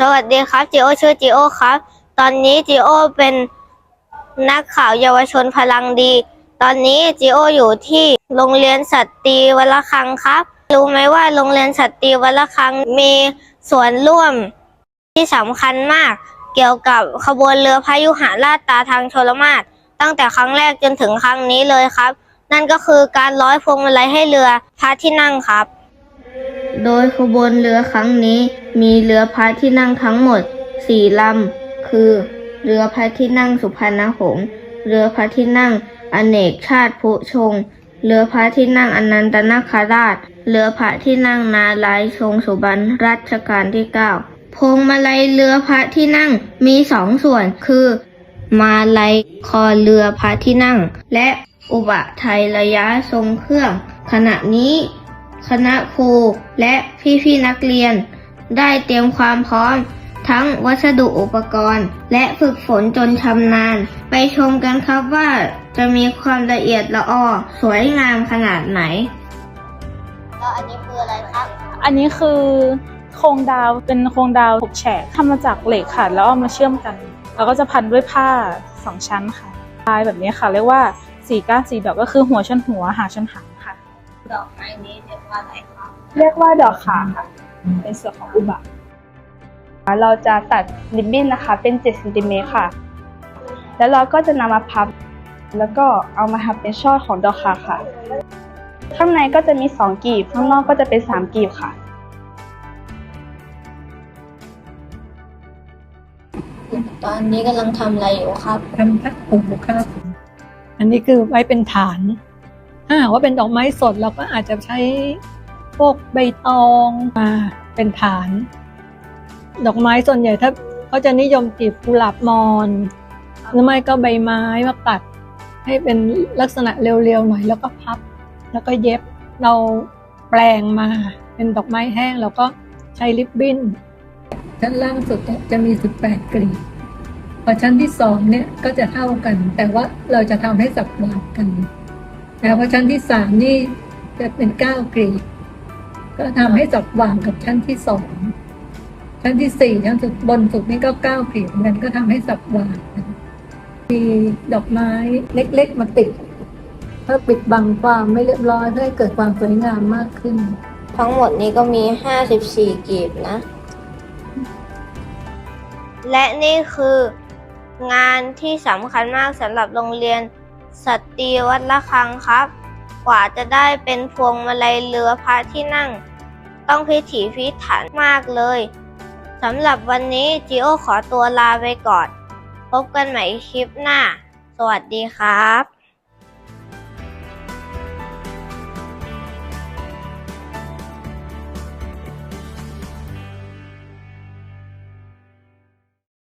สวัสดีครับจิโอชื่อจิโอครับ ตอนนี้จิโอเป็นนักข่าวเยาวชนพลังดี ตอนนี้จิโออยู่ที่โรงเรียนสัตรีวัลคังครับ รู้ไหมว่าโรงเรียนสัตรีวัลคังมีส่วนร่วมที่สำคัญมาก เกี่ยวกับขบวนเรือพายุหาราชตาทางชลมาศตั้งแต่ครั้งแรกจนถึงครั้งนี้เลยครับ นั่นก็คือการร้อยพวงมาลัยให้เรือพระที่นั่งครับ โดยขบวนเรือครั้งนี้มีเรือพระที่นั่งทั้งหมดสี่ลำ คือ เรือพระที่นั่งสุพรรณหงษ์ เรือพระที่นั่งอเนกชาติพุชง เรือพระที่นั่งอนันตนาคราช เรือพระที่นั่งนาลายทรงสุบรรณรัชกาลที่เก้าพงมาลัยเรือพระที่นั่งมีสองส่วนคือ มาลัยคอเรือพระที่นั่ง และอุบะไทยระยะทรงเครื่อง ขณะนี้ คณะครูและพี่ๆนักเรียน ได้เตรียมความพร้อม ทั้งวัสดุอุปกรณ์ และฝึกฝนจนชำนาญ ไปชมกันครับว่าจะมีความละเอียดละออสวยงามขนาดไหน แล้วอันนี้คืออะไรครับ อันนี้คือโครงดาวเป็นโครงดาวหกแฉกทำมาจากเหล็กค่ะ แล้วเอามาเชื่อมกัน แล้วก็จะพันด้วยผ้าสองชั้นค่ะลายแบบนี้ค่ะ เรียกว่าสีก้านสีดอกก็คือหัวชนหัวหางชนหางค่ะ ดอกไม้นี้เรียกว่าอะไรครับเรียกว่าดอกขาค่ะ เป็นส่วนของอุบะเราจะตัดริบบิ้นนะคะ เป็น7ซนติเมตรค่ะ แล้วเราก็จะนำมาพับ แล้วก็เอามาทำเป็นช่อของดอกขาค่ะ ข้างในก็จะมี 2 กีบ ข้างนอกก็จะเป็น 3 กีบค่ะ ตอนนี้กำลังทำอะไรอยู่ครับ ทำทักผูกครับอันนี้คือไว้เป็นฐาน ถ้าหากว่าเป็นดอกไม้สดเราก็อาจจะใช้พวกใบตองมาเป็นฐาน ดอกไม้ส่วนใหญ่ถ้าเขาจะนิยมกีบกุหลาบมอนหรือไม่ก็ใบไม้มาตัด ให้เป็นลักษณะเรียวๆหน่อยแล้วก็พับ แล้วก็เย็บเราแปลงมา เป็นดอกไม้แห้งแล้วก็ใช้ริบบิ้นชั้นล่างสุดจะมี 18 กลีบพอชั้นที่สองเนี่ยก็จะเท่ากัน แต่ว่าเราจะทำให้สับหวานกัน นะเพราะชั้นที่สามนี่จะเป็นเก้ากรีบก็ทำให้สับว่างกับชั้นที่สองชั้นที่สี่ชั้นสุดบนสุดนี่ก็เก้ากรีบเหมือนกันก็ทำให้สับว่างมีดอกไม้เล็ก ๆ มาติดเพื่อปิดบังความไม่เรียบร้อยเพื่อให้เกิดความสวยงามมากขึ้น ทั้งหมดนี้ก็มี 54กีบนะ และนี่คืองานที่สำคัญมากสำหรับโรงเรียน สตรีวัดละครังครับ กว่าจะได้เป็นพวงมาลัยเรือพระที่นั่ง ต้องพิถีพิถันมากเลยสำหรับวันนี้จิโอขอตัวลาไปก่อน พบกันใหม่คลิปหน้า สวัสดีครับ